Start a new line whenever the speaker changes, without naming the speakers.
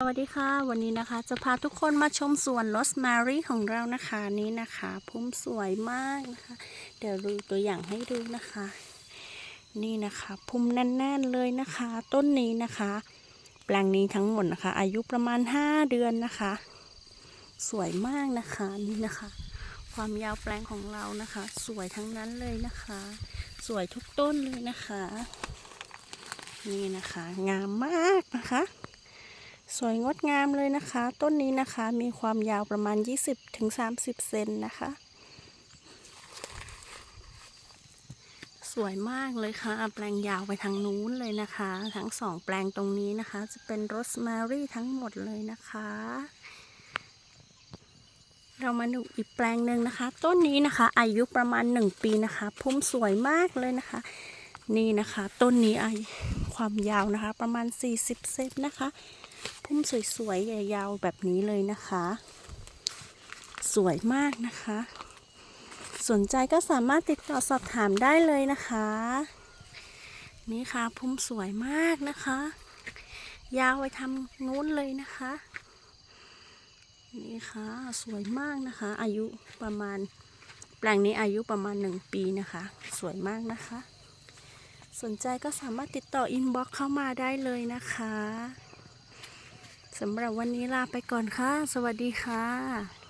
สวัสดีค่ะ วันนี้นะคะ จะพาทุกคนมาชมสวนโรสแมรี่ของเรานะคะนี่นะคะพุ่มสวยมากนะคะ เดี๋ยวดูตัวอย่างให้ดูนะคะ นี่นะคะพุ่มแน่นๆเลยนะคะ ต้นนี้นะคะ แปลงนี้ทั้งหมดนะคะ อายุประมาณ 5 เดือนนะคะ สวยมากนะคะนี่นะคะ ความยาวแปลงของเรานะคะ สวยทั้งนั้นเลยนะคะ สวยทุกต้นเลยนะคะ นี่นะคะ งามมากนะคะ สวยงดงามเลยนะคะ ต้นนี้นะคะมีความยาวประมาณ 20-30 เซนนะคะ สวยมากเลยค่ะ แปลงยาวไปทางนู้นเลยนะคะ ทั้งสองแปลงตรงนี้นะคะ จะเป็นโรสแมรี่ทั้งหมดเลยนะคะ เรามาดูอีกแปลงหนึ่งนะคะ ต้นนี้นะคะ อายุประมาณ 1 ปีนะคะพุ่มสวยมากเลยนะคะ นี่นะคะ ต้นนี้อายุ ความยาวนะคะ ประมาณ 40 เซนนะคะ พุ่มสวยๆยาวๆแบบนี้เลยนะคะ สวยมากนะคะ สนใจก็สามารถติดต่อสอบถามได้เลยนะคะ นี่ค่ะพุ่มสวยมากนะคะ ยาวไปทำนู้นเลยนะคะ นี่ค่ะสวยมากนะคะ อายุประมาณแปลงนี้อายุประมาณหนึ่งปีนะคะ สวยมากนะคะ สนใจก็สามารถติดต่ออินบ็อกเข้ามาได้เลยนะคะสำหรับวันนี้ลาไปก่อนค่ะ สวัสดีค่ะ